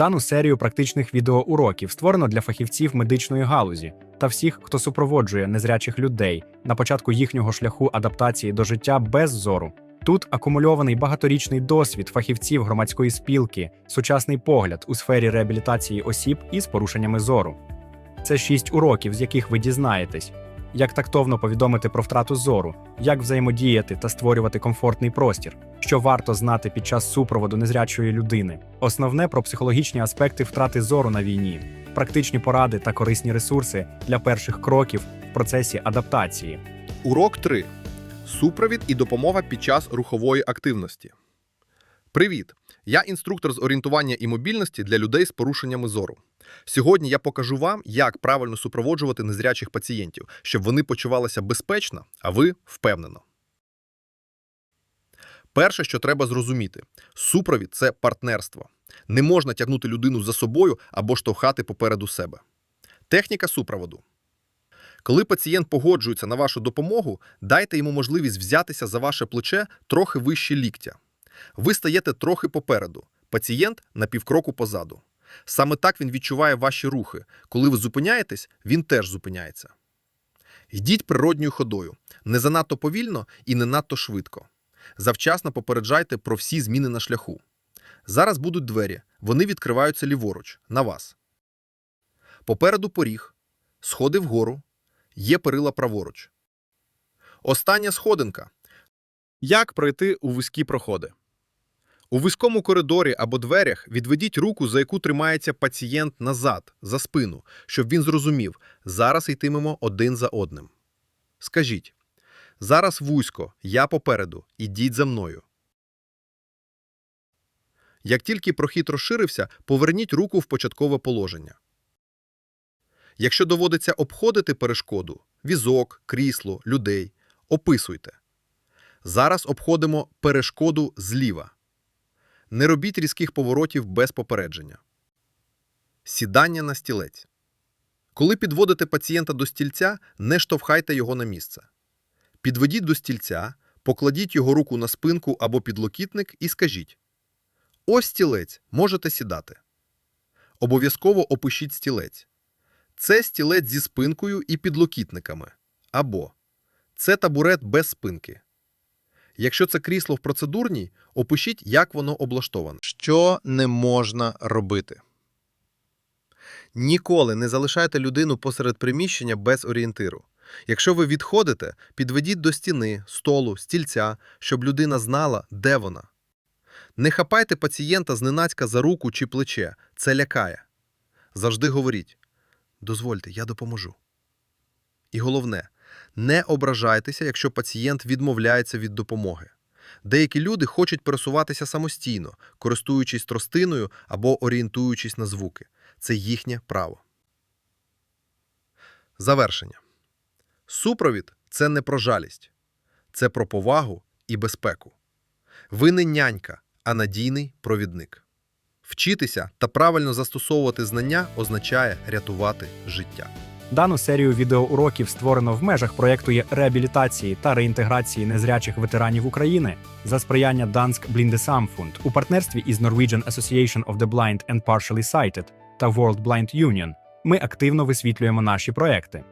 Дану серію практичних відеоуроків створено для фахівців медичної галузі та всіх, хто супроводжує незрячих людей на початку їхнього шляху адаптації до життя без зору. Тут акумульований багаторічний досвід фахівців громадської спілки, сучасний погляд у сфері реабілітації осіб із порушеннями зору. Це шість уроків, з яких ви дізнаєтесь, як тактовно повідомити про втрату зору, як взаємодіяти та створювати комфортний простір, що варто знати під час супроводу незрячої людини, основне про психологічні аспекти втрати зору на війні, практичні поради та корисні ресурси для перших кроків в процесі адаптації. Урок 3. Супровід і допомога під час рухової активності. Привіт! Я інструктор з орієнтування і мобільності для людей з порушеннями зору. Сьогодні я покажу вам, як правильно супроводжувати незрячих пацієнтів, щоб вони почувалися безпечно, а ви впевнено. Перше, що треба зрозуміти: супровід це партнерство. Не можна тягнути людину за собою або штовхати попереду себе. Техніка супроводу. Коли пацієнт погоджується на вашу допомогу, дайте йому можливість взятися за ваше плече трохи вище ліктя. Ви стаєте трохи попереду, пацієнт на півкроку позаду. Саме так він відчуває ваші рухи. Коли ви зупиняєтесь, він теж зупиняється. Йдіть природньою ходою, не занадто повільно і не надто швидко. Завчасно попереджайте про всі зміни на шляху. Зараз будуть двері, вони відкриваються ліворуч, на вас. Попереду поріг, сходи вгору, є перила праворуч. Остання сходинка. Як пройти у вузькі проходи? У вузькому коридорі або дверях відведіть руку, за яку тримається пацієнт назад, за спину, щоб він зрозумів, зараз йтимемо один за одним. Скажіть, зараз вузько, я попереду, ідіть за мною. Як тільки прохід розширився, поверніть руку в початкове положення. Якщо доводиться обходити перешкоду візок, крісло, людей, описуйте. Зараз обходимо перешкоду зліва. Не робіть різких поворотів без попередження. Сідання на стілець. Коли підводите пацієнта до стільця, не штовхайте його на місце. Підведіть до стільця, покладіть його руку на спинку або підлокітник і скажіть: Ось стілець, можете сідати. Обов'язково опишіть стілець. Це стілець зі спинкою і підлокітниками. Або це табурет без спинки. Якщо це крісло в процедурній, опишіть, як воно облаштоване. Що не можна робити? Ніколи не залишайте людину посеред приміщення без орієнтиру. Якщо ви відходите, підведіть до стіни, столу, стільця, щоб людина знала, де вона. Не хапайте пацієнта зненацька за руку чи плече. Це лякає. Завжди говоріть: дозвольте, я допоможу. І головне, не ображайтеся, якщо пацієнт відмовляється від допомоги. Деякі люди хочуть пересуватися самостійно, користуючись тростиною або орієнтуючись на звуки. Це їхнє право. Завершення. Супровід це не про жалість, це про повагу і безпеку. Ви не нянька, а надійний провідник. Вчитися та правильно застосовувати знання означає рятувати життя. Дану серію відеоуроків створено в межах проєкту реабілітації та реінтеграції незрячих ветеранів України за сприяння Dansk Blindesamfund у партнерстві із Norwegian Association of the Blind and Partially Sighted та World Blind Union. Ми активно висвітлюємо наші проекти.